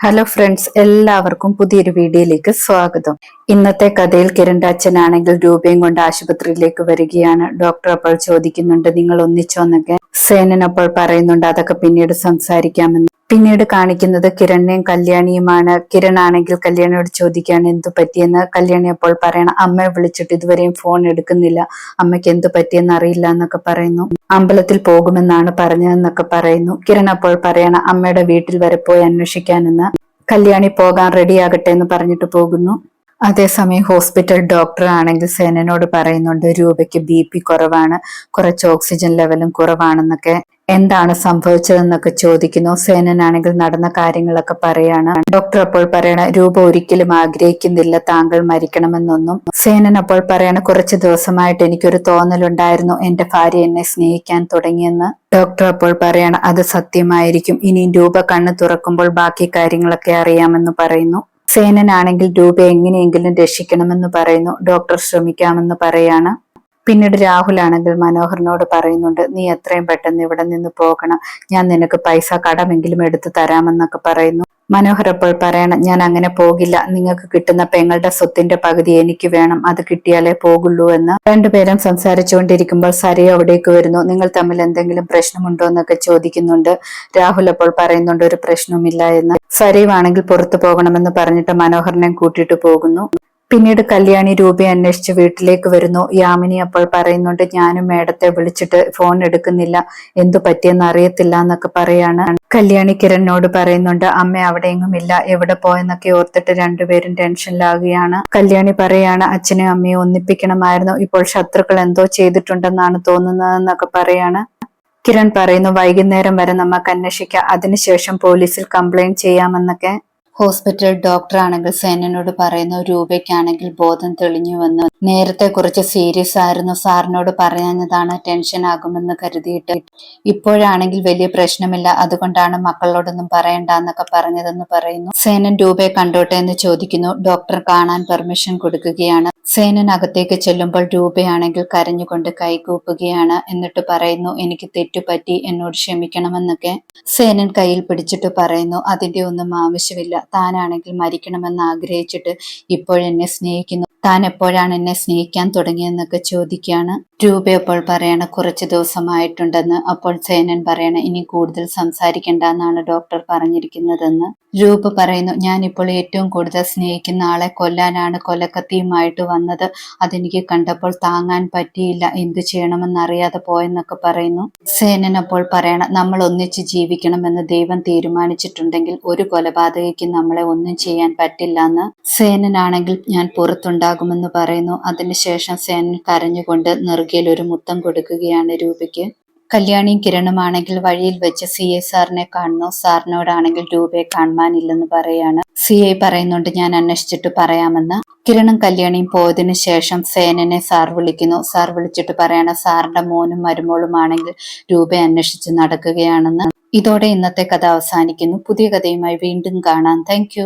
Hello friends എല്ലാവർക്കും പുതിയൊരു വീഡിയോയിലേക്ക് സ്വാഗതം. ഇന്നത്തെ കഥയിൽ കിരണ്ടാച്ചനാണെങ്കിൽ രൂപയും കൊണ്ട് ആശുപത്രിയിലേക്ക് വരികയാണ്. ഡോക്ടർ അപ്പോൾ ചോദിക്കുന്നുണ്ട് നിങ്ങൾ ഒന്നിച്ചോന്നൊക്കെ സേനൻ അപ്പോൾ പറയുന്നുണ്ട് അതൊക്കെ പിന്നീട് സംസാരിക്കാമെന്ന്. പിന്നീട് കാണിക്കുന്നത് കിരണിനെയും കല്യാണിയുമാണ്. കിരൺ ആണെങ്കിൽ കല്യാണിയോട് ചോദിക്കുകയാണ് എന്തു പറ്റിയെന്ന്? കല്യാണി അപ്പോൾ പറയണം അമ്മയെ വിളിച്ചിട്ട് ഇതുവരെയും ഫോൺ എടുക്കുന്നില്ല. അമ്മയ്ക്ക് എന്തു പറ്റിയെന്ന് അറിയില്ല എന്നൊക്കെ പറയുന്നു. അമ്പലത്തിൽ പോകുമെന്നാണ് പറഞ്ഞതെന്നൊക്കെ പറയുന്നു. കിരൺ അപ്പോൾ പറയണം അമ്മയുടെ വീട്ടിൽ വരെ പോയി അന്വേഷിക്കാനെന്ന്. കല്യാണി പോകാൻ റെഡിയാകട്ടെ എന്ന് പറഞ്ഞിട്ട് പോകുന്നു. അതേസമയം ഹോസ്പിറ്റൽ ഡോക്ടർ ആണെങ്കിൽ സേനനോട് പറയുന്നുണ്ട് രൂപയ്ക്ക് ബി പി കുറവാണ്. കുറച്ച് ഓക്സിജൻ ലെവലും കുറവാണെന്നൊക്കെ. എന്താണ് സംഭവിച്ചതെന്നൊക്കെ ചോദിക്കുന്നു. സേനനാണെങ്കിൽ നടന്ന കാര്യങ്ങളൊക്കെ പറയാണ്. ഡോക്ടർ അപ്പോൾ പറയണ രൂപ ഒരിക്കലും ആഗ്രഹിക്കുന്നില്ല താങ്കൾ മരിക്കണമെന്നൊന്നും. സേനൻ അപ്പോൾ പറയണ കുറച്ച് ദിവസമായിട്ട് എനിക്കൊരു തോന്നലുണ്ടായിരുന്നു എന്റെ ഭാര്യ എന്നെ സ്നേഹിക്കാൻ തുടങ്ങിയെന്ന്. ഡോക്ടർ അപ്പോൾ പറയണ അത് സത്യമായിരിക്കും. ഇനി രൂപ കണ്ണ് തുറക്കുമ്പോൾ ബാക്കി കാര്യങ്ങളൊക്കെ അറിയാമെന്ന് പറയുന്നു. സേനനാണെങ്കിൽ രൂപ എങ്ങനെയെങ്കിലും രക്ഷിക്കണമെന്ന് പറയുന്നു. ഡോക്ടർ ശ്രമിക്കാമെന്ന് പറയാണ്. പിന്നീട് രാഹുൽ ആണെങ്കിൽ മനോഹറിനോട് പറയുന്നുണ്ട് നീ എത്രയും പെട്ടെന്ന് ഇവിടെ നിന്ന് പോകണം. ഞാൻ നിനക്ക് പൈസ കടമെങ്കിലും എടുത്തു തരാമെന്നൊക്കെ പറയുന്നു. മനോഹർ അപ്പോൾ പറയണം ഞാൻ അങ്ങനെ പോകില്ല. നിങ്ങൾക്ക് കിട്ടുന്ന പെങ്ങളുടെ സ്വത്തിന്റെ പകുതി എനിക്ക് വേണം. അത് കിട്ടിയാലേ പോകുള്ളൂ എന്ന്. രണ്ടുപേരും സംസാരിച്ചുകൊണ്ടിരിക്കുമ്പോൾ സരി അവിടേക്ക് വരുന്നു. നിങ്ങൾ തമ്മിൽ എന്തെങ്കിലും പ്രശ്നമുണ്ടോ എന്നൊക്കെ ചോദിക്കുന്നുണ്ട്. രാഹുൽ അപ്പോൾ പറയുന്നുണ്ട് ഒരു പ്രശ്നവുമില്ല എന്ന്. സരീവാണെങ്കിൽ പുറത്തു പോകണമെന്ന് പറഞ്ഞിട്ട് മനോഹറിനെ കൂട്ടിയിട്ട് പോകുന്നു. പിന്നീട് കല്യാണി രൂപയെ അന്വേഷിച്ച് വീട്ടിലേക്ക് വരുന്നു. യാമിനി അപ്പോൾ പറയുന്നുണ്ട് ഞാനും മേഡത്തെ വിളിച്ചിട്ട് ഫോൺ എടുക്കുന്നില്ല. എന്തു പറ്റിയെന്ന് അറിയത്തില്ല എന്നൊക്കെ പറയാണ്. കല്യാണി കിരണിനോട് പറയുന്നുണ്ട് അമ്മ അവിടെയെങ്ങും ഇല്ല. എവിടെ പോയെന്നൊക്കെ ഓർത്തിട്ട് രണ്ടുപേരും ടെൻഷനിലാകുകയാണ് കല്യാണി പറയാണ് അച്ഛനെ അമ്മയെ ഒന്നിപ്പിക്കണമായിരുന്നു. ഇപ്പോൾ ശത്രുക്കൾ എന്തോ ചെയ്തിട്ടുണ്ടെന്നാണ് തോന്നുന്നതെന്നൊക്കെ പറയാണ്. കിരൺ പറയുന്നു വൈകുന്നേരം വരെ നമുക്ക് അന്വേഷിക്കാം. അതിനുശേഷം പോലീസിൽ കംപ്ലൈന്റ് ചെയ്യാമെന്നൊക്കെ. ഹോസ്പിറ്റൽ ഡോക്ടർ ആണെങ്കിൽ സേനനോട് പറയുന്നു രൂപയ്ക്കാണെങ്കിൽ ബോധം തെളിഞ്ഞുവെന്ന് നേരത്തെ കുറച്ച് സീരിയസ് ആയിരുന്നു സാറിനോട് പറയാഞ്ഞതാണ് ടെൻഷൻ ആകുമെന്ന് കരുതിയിട്ട്. ഇപ്പോഴാണെങ്കിൽ വലിയ പ്രശ്നമില്ല അതുകൊണ്ടാണ് മക്കളോടൊന്നും പറയണ്ട എന്നൊക്കെ പറഞ്ഞതെന്ന് പറയുന്നു. സേനൻ രൂപയെ കണ്ടോട്ടെ എന്ന് ചോദിക്കുന്നു. ഡോക്ടർ കാണാൻ പെർമിഷൻ കൊടുക്കുകയാണ്. സേനൻ അകത്തേക്ക് ചെല്ലുമ്പോൾ രൂപയാണെങ്കിൽ കരഞ്ഞുകൊണ്ട് കൈകൂപ്പുകയാണ് എന്നിട്ട് പറയുന്നു എനിക്ക് തെറ്റുപറ്റി എന്നോട് ക്ഷമിക്കണമെന്നൊക്കെ. സേനൻ കയ്യിൽ പിടിച്ചിട്ട് പറയുന്നു അതിന്റെ ഒന്നും ആവശ്യമില്ല. താനാണെങ്കിൽ മരിക്കണമെന്ന് ആഗ്രഹിച്ചിട്ട് ഇപ്പോഴെന്നെ സ്നേഹിക്കുന്നു. താൻ എപ്പോഴാണ് എന്നെ സ്നേഹിക്കാൻ തുടങ്ങിയെന്നൊക്കെ ചോദിക്കുകയാണ്. രൂപ അപ്പോൾ പറയണ കുറച്ച് ദിവസമായിട്ടുണ്ടെന്ന് അപ്പോൾ സേനൻ പറയണ ഇനി കൂടുതൽ സംസാരിക്കേണ്ട എന്നാണ് ഡോക്ടർ പറഞ്ഞിരിക്കുന്നതെന്ന്. രൂപ പറയുന്നു ഞാൻ ഇപ്പോൾ ഏറ്റവും കൂടുതൽ സ്നേഹിക്കുന്ന ആളെ കൊല്ലാനാണ് കൊലക്കത്തിയുമായിട്ട് വന്നത്. അതെനിക്ക് കണ്ടപ്പോൾ താങ്ങാൻ പറ്റിയില്ല. എന്തു ചെയ്യണമെന്നറിയാതെ പോയെന്നൊക്കെ പറയുന്നു. സേനൻ അപ്പോൾ പറയണം നമ്മൾ ഒന്നിച്ച് ജീവിക്കണമെന്ന് ദൈവം തീരുമാനിച്ചിട്ടുണ്ടെങ്കിൽ ഒരു കൊലപാതകയ്ക്ക് നമ്മളെ ഒന്നും ചെയ്യാൻ പറ്റില്ല എന്ന്. സേനനാണെങ്കിൽ ഞാൻ പുറത്തുണ്ടാകുമെന്ന് പറയുന്നു. അതിനുശേഷം സേന കരഞ്ഞുകൊണ്ട് നെറുകയിൽ ഒരു മുത്തം കൊടുക്കുകയാണ് രൂപയ്ക്ക്. കല്യാണിയും കിരണുമാണെങ്കിൽ വഴിയിൽ വെച്ച് സി ഐ സാറിനെ കാണുന്നു. സാറിനോടാണെങ്കിൽ രൂപയെ കാണുവാനില്ലെന്ന് പറയാണ്. സി ഐ പറയുന്നുണ്ട് ഞാൻ അന്വേഷിച്ചിട്ട് പറയാമെന്ന്. കിരണും കല്യാണിയും പോയതിനു ശേഷം സേനനെ സാർ വിളിക്കുന്നു. സാർ വിളിച്ചിട്ട് പറയണ സാറിന്റെ മോനും മരുമോളും ആണെങ്കിൽ രൂപയെ അന്വേഷിച്ച് നടക്കുകയാണെന്ന്. ഇതോടെ ഇന്നത്തെ കഥ അവസാനിക്കുന്നു. പുതിയ കഥയുമായി വീണ്ടും കാണാം. താങ്ക്